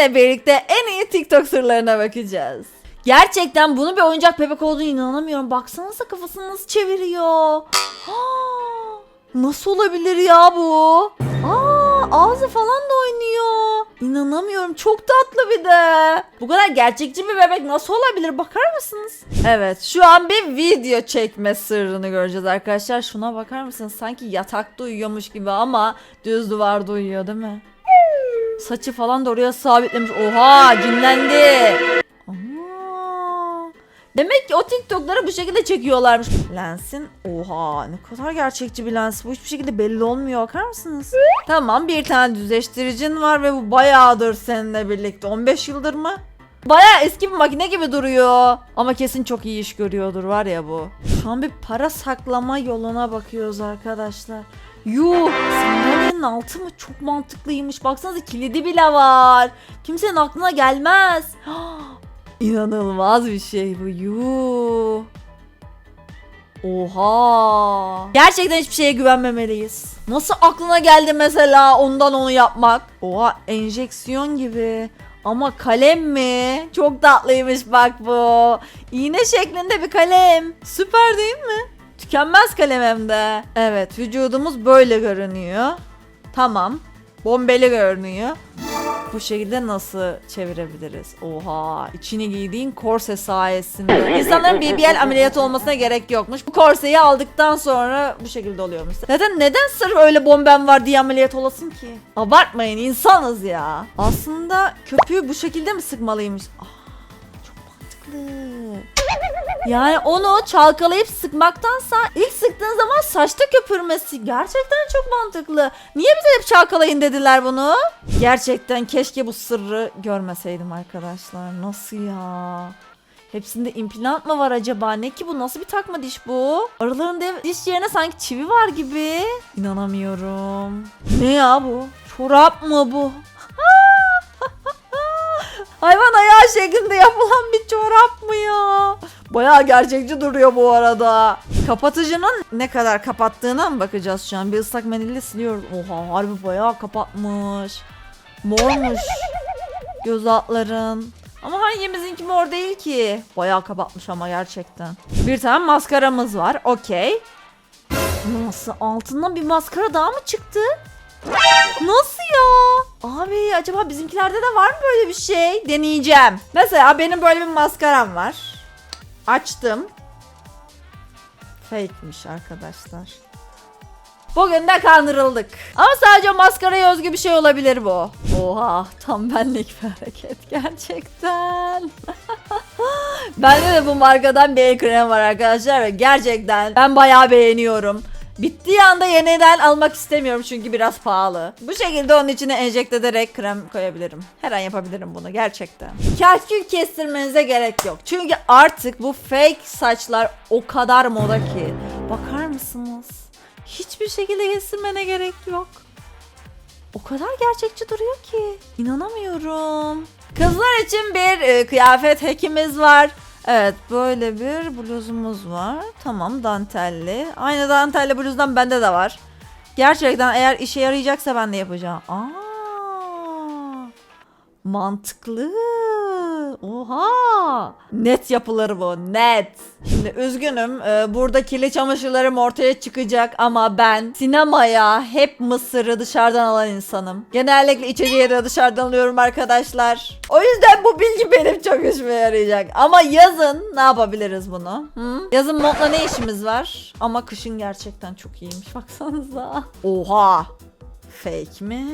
sizinle birlikte en iyi TikTok sırlarına bakacağız. Gerçekten bunu bir oyuncak bebek olduğunu inanamıyorum. Baksanıza kafasını nasıl çeviriyor. Aa, nasıl olabilir ya bu? Aa, ağzı falan da oynuyor. İnanamıyorum. Çok tatlı bir de. Bu kadar gerçekçi bir bebek nasıl olabilir? Bakar mısınız? Evet, şu an bir video çekme sırrını göreceğiz arkadaşlar. Şuna bakar mısınız? Sanki yatakta uyuyormuş gibi ama düz duvarda uyuyor değil mi? Saçı falan da oraya sabitlemiş. Oha, cinlendi. Aa, Demek ki o TikTok'ları bu şekilde çekiyorlarmış. Lensin oha ne kadar gerçekçi bir lens bu hiçbir şekilde belli olmuyor bakar mısınız? Tamam bir tane düzleştiricin var ve bu bayağıdır seninle birlikte 15 yıldır mı? Bayağı eski bir makine gibi duruyor. Ama kesin çok iyi iş görüyordur var ya bu. Şu an bir para saklama yoluna bakıyoruz arkadaşlar. Yuh sandalyenin altı mı çok mantıklıymış. Baksanıza kilidi bile var. Kimsenin aklına gelmez. İnanılmaz bir şey bu. Yuh. Oha. Gerçekten hiçbir şeye güvenmemeliyiz. Nasıl aklına geldi mesela ondan onu yapmak? Oha enjeksiyon gibi. Ama kalem mi? Çok tatlıymış bak bu. İğne şeklinde bir kalem. Süper değil mi? Tükenmez kalem hem de. Evet vücudumuz böyle görünüyor. Tamam. Bombeli görünüyor. Bu şekilde nasıl çevirebiliriz? Oha içini giydiğin korse sayesinde. İnsanların BBL ameliyatı olmasına gerek yokmuş. Bu korseyi aldıktan sonra bu şekilde oluyormuş. Neden neden sırf öyle bombem var diye ameliyat olasın ki? Abartmayın insanız ya. Aslında köpüğü bu şekilde mi sıkmalıymış? Ah, çok mantıklı. Yani onu çalkalayıp sıkmaktansa ilk sıktığın zaman saçta köpürmesi gerçekten çok mantıklı. Niye bize hep çalkalayın dediler bunu? Gerçekten keşke bu sırrı görmeseydim arkadaşlar. Nasıl ya? Hepsinde implant mı var acaba? Ne ki bu? Nasıl bir takma diş bu? Aralarında diş yerine sanki çivi var gibi. İnanamıyorum. Ne ya bu? Çorap mı bu? Hayvan ayağı şeklinde yapılan bir çorap mı ya? Bayağı gerçekçi duruyor bu arada. Kapatıcının ne kadar kapattığına mı bakacağız şu an? Bir ıslak mendille siliyoruz. Oha harbi bayağı kapatmış. Mormuş. Göz altların. Ama hangimizinki mor değil ki? Bayağı kapatmış ama gerçekten. Bir tane maskaramız var. Okey. Nasıl? Altından bir maskara daha mı çıktı? Nasıl ya? Abi acaba bizimkilerde de var mı böyle bir şey? Deneyeceğim. Mesela benim böyle bir maskaram var. Açtım. Fake'miş arkadaşlar. Bugün de kandırıldık. Ama sadece maskaraya özgü bir şey olabilir bu. Oha tam benlik bir hareket gerçekten. Bende de bu markadan bir el krem var arkadaşlar ve gerçekten ben bayağı beğeniyorum. Bittiği anda yeniden almak istemiyorum çünkü biraz pahalı. Bu şekilde onun içine enjekte ederek krem koyabilirim. Her an yapabilirim bunu gerçekten. Kerkül kestirmenize gerek yok. Çünkü artık bu fake saçlar o kadar moda ki. Bakar mısınız? Hiçbir şekilde kestirmene gerek yok. O kadar gerçekçi duruyor ki. İnanamıyorum. Kızlar için bir e, kıyafet hekimiz var. Evet böyle bir bluzumuz var. Tamam dantelli. Aynı dantelli bluzdan bende de var. Gerçekten eğer işe yarayacaksa ben de yapacağım. Aa, mantıklı. Oha. Net yapılır bu. Net. Şimdi üzgünüm. e, burada kirli çamaşırlarım ortaya çıkacak ama ben sinemaya hep mısırı dışarıdan alan insanım. Genellikle içeceği de dışarıdan alıyorum arkadaşlar. O yüzden bu bilgi benim çok işime yarayacak. Ama yazın ne yapabiliriz bunu? Hı? Yazın montla ne işimiz var? Ama kışın gerçekten çok iyiymiş. Baksanıza. Oha. Fake mi?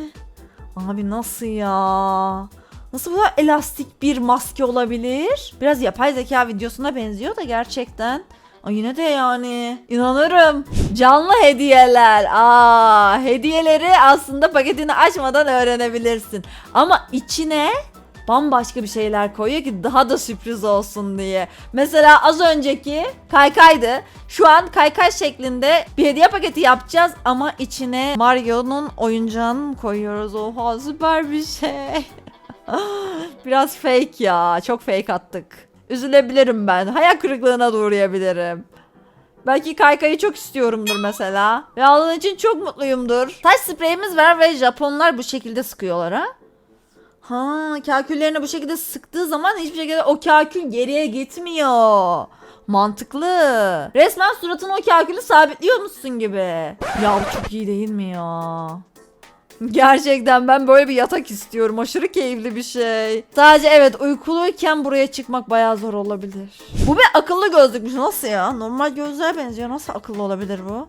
Abi nasıl ya? Nasıl bu kadar elastik bir maske olabilir? Biraz yapay zeka videosuna benziyor da gerçekten. Ay yine de yani inanırım. Canlı hediyeler. Aa, hediyeleri aslında paketini açmadan öğrenebilirsin. Ama içine bambaşka bir şeyler koyuyor ki daha da sürpriz olsun diye. Mesela az önceki kaykaydı. Şu an kaykay şeklinde bir hediye paketi yapacağız ama içine Mario'nun oyuncağını koyuyoruz. Oha süper bir şey. Biraz fake ya. Çok fake attık. Üzülebilirim ben. Hayal kırıklığına da uğrayabilirim. Belki kaykayı çok istiyorumdur mesela. Ve aldığın için çok mutluyumdur. Taş spreyimiz var ve Japonlar bu şekilde sıkıyorlar ha. Ha, kaküllerini bu şekilde sıktığı zaman hiçbir şekilde o kakül geriye gitmiyor. Mantıklı. Resmen suratına o kakülü sabitliyormuşsun gibi. Ya bu çok iyi değil mi ya? Gerçekten ben böyle bir yatak istiyorum. Aşırı keyifli bir şey. Sadece evet uykuluyken buraya çıkmak bayağı zor olabilir. Bu bir akıllı gözlükmüş. Nasıl ya? Normal gözlüğe benziyor. Nasıl akıllı olabilir bu?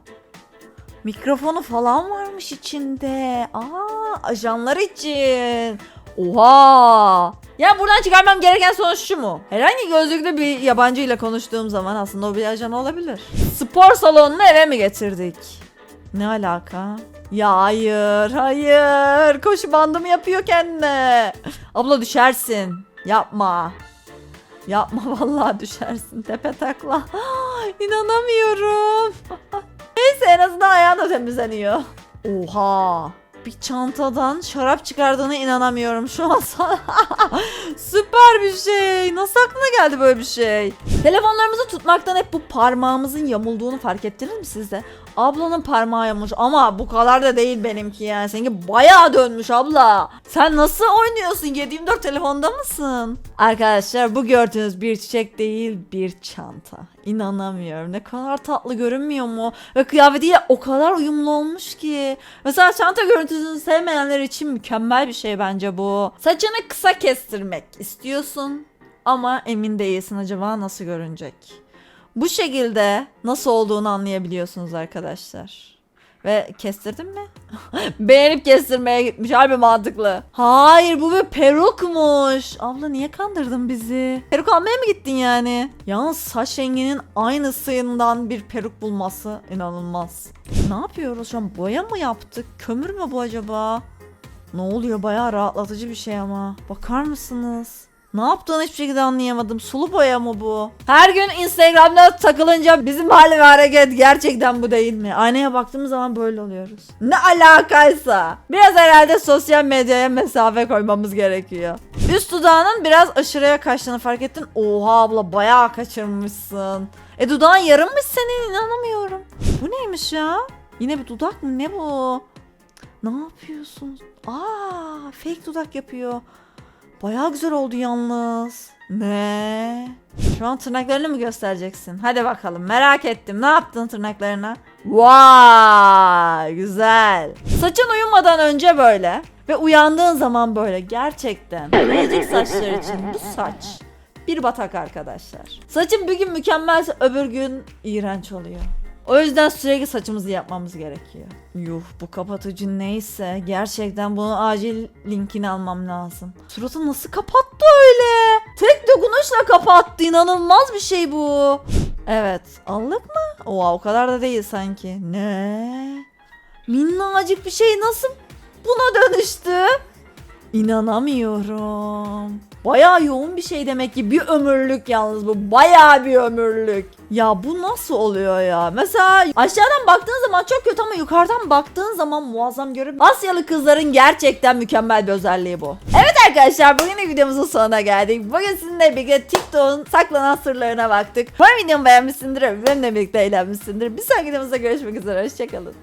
Mikrofonu falan varmış içinde. Aa, ajanlar için. Oha. Ya buradan çıkarmam gereken sonuç şu mu? Herhangi gözlüklü bir yabancı ile konuştuğum zaman aslında o bir ajan olabilir. Spor salonunu eve mi getirdik? Ne alaka? Ya hayır, hayır. Koşu bandı mı yapıyor kendine? Abla düşersin. Yapma. Yapma vallahi düşersin tepe takla. İnanamıyorum. Neyse en azından ayağın da temizleniyor. Oha. Bir çantadan şarap çıkardığına inanamıyorum şu an sana. Süper bir şey. Nasıl aklına geldi böyle bir şey? Telefonlarımızı tutmaktan hep bu parmağımızın yamulduğunu fark ettiniz mi siz de? Ablanın parmağı yamulmuş ama bu kadar da değil benimki yani. Seninki bayağı dönmüş abla. Sen nasıl oynuyorsun? 724 telefonda mısın? Arkadaşlar bu gördüğünüz bir çiçek değil bir çanta. İnanamıyorum. Ne kadar tatlı görünmüyor mu? Ve kıyafetiyle o kadar uyumlu olmuş ki. Mesela çanta görüntüsünü sevmeyenler için mükemmel bir şey bence bu. Saçını kısa kestirmek istiyorsun ama emin değilsin acaba nasıl görünecek. Bu şekilde nasıl olduğunu anlayabiliyorsunuz arkadaşlar. Ve kestirdin mi? Beğenip kestirmeye gitmiş. Harbi mantıklı. Hayır bu bir perukmuş. Abla niye kandırdın bizi? Peruk almaya mı gittin yani? Yalnız saç renginin aynısından bir peruk bulması inanılmaz. Ne yapıyoruz şu an? Boya mı yaptık? Kömür mü bu acaba? Ne oluyor? Bayağı rahatlatıcı bir şey ama. Bakar mısınız? Ne yaptığını hiçbir şekilde anlayamadım. Sulu boya mı bu? Her gün Instagram'da takılınca bizim hal ve hareket gerçekten bu değil mi? Aynaya baktığımız zaman böyle oluyoruz. Ne alakaysa. Biraz herhalde sosyal medyaya mesafe koymamız gerekiyor. Üst dudağının biraz aşırıya kaçtığını fark ettin. Oha abla bayağı kaçırmışsın. E dudağın yarımmış senin inanamıyorum. Bu neymiş ya? Yine bir dudak mı? Ne bu? Ne yapıyorsun? Aa, fake dudak yapıyor. Bayağı güzel oldu yalnız. Ne? Şu an tırnaklarını mı göstereceksin? Hadi bakalım merak ettim. Ne yaptın tırnaklarına? Vay güzel. Saçın uyumadan önce böyle ve uyandığın zaman böyle gerçekten nazik saçlar için bu saç bir batak arkadaşlar. Saçın bir gün mükemmelse öbür gün iğrenç oluyor. O yüzden sürekli saçımızı yapmamız gerekiyor. Yuh bu kapatıcı neyse gerçekten bunun acil linkini almam lazım. Suratı nasıl kapattı öyle? Tek dokunuşla kapattı inanılmaz bir şey bu. Evet allık mı? Oha o kadar da değil sanki. Ne? Minnacık bir şey nasıl buna dönüştü? İnanamıyorum. Bayağı yoğun bir şey demek ki bir ömürlük yalnız bu. Bayağı bir ömürlük. Ya bu nasıl oluyor ya? Mesela aşağıdan baktığın zaman çok kötü ama yukarıdan baktığın zaman muazzam görünüyor. Asyalı kızların gerçekten mükemmel bir özelliği bu. Evet arkadaşlar bugün videomuzun sonuna geldik. Bugün sizinle birlikte TikTok'un saklanan sırlarına baktık. Umarım videomu beğenmişsindir benimle birlikte eğlenmişsindir. Bir sonraki videomuzda görüşmek üzere. Hoşçakalın.